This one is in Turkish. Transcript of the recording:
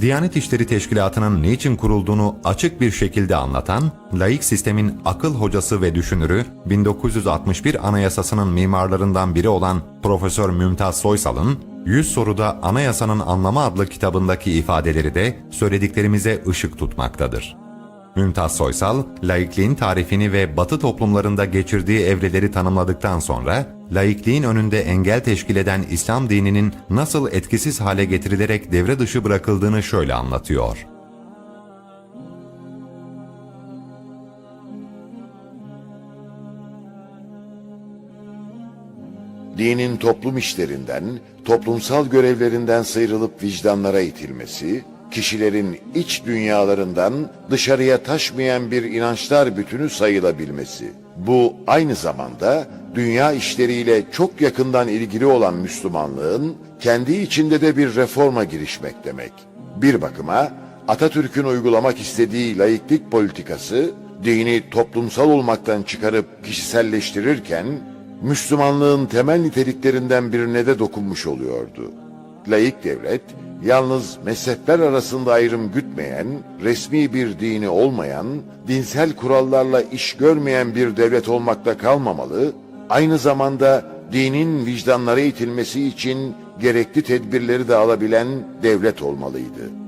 Diyanet İşleri Teşkilatı'nın niçin kurulduğunu açık bir şekilde anlatan, laik sistemin akıl hocası ve düşünürü, 1961 Anayasası'nın mimarlarından biri olan Profesör Mümtaz Soysal'ın 100 soruda Anayasanın Anlamı adlı kitabındaki ifadeleri de söylediklerimize ışık tutmaktadır. Mümtaz Soysal, laikliğin tarifini ve Batı toplumlarında geçirdiği evreleri tanımladıktan sonra, laikliğin önünde engel teşkil eden İslam dininin nasıl etkisiz hale getirilerek devre dışı bırakıldığını şöyle anlatıyor. dinin toplum işlerinden, toplumsal görevlerinden sıyrılıp vicdanlara itilmesi, kişilerin iç dünyalarından dışarıya taşmayan bir inançlar bütünü sayılabilmesi. Bu aynı zamanda dünya işleriyle çok yakından ilgili olan Müslümanlığın kendi içinde de bir reforma girişmek demek. Bir bakıma Atatürk'ün uygulamak istediği laiklik politikası dini toplumsal olmaktan çıkarıp kişiselleştirirken Müslümanlığın temel niteliklerinden birine de dokunmuş oluyordu. Laik devlet, yalnız mezhepler arasında ayrım gütmeyen, resmi bir dini olmayan, dinsel kurallarla iş görmeyen bir devlet olmakta kalmamalı, aynı zamanda dinin vicdanlara itilmesi için gerekli tedbirleri de alabilen devlet olmalıydı.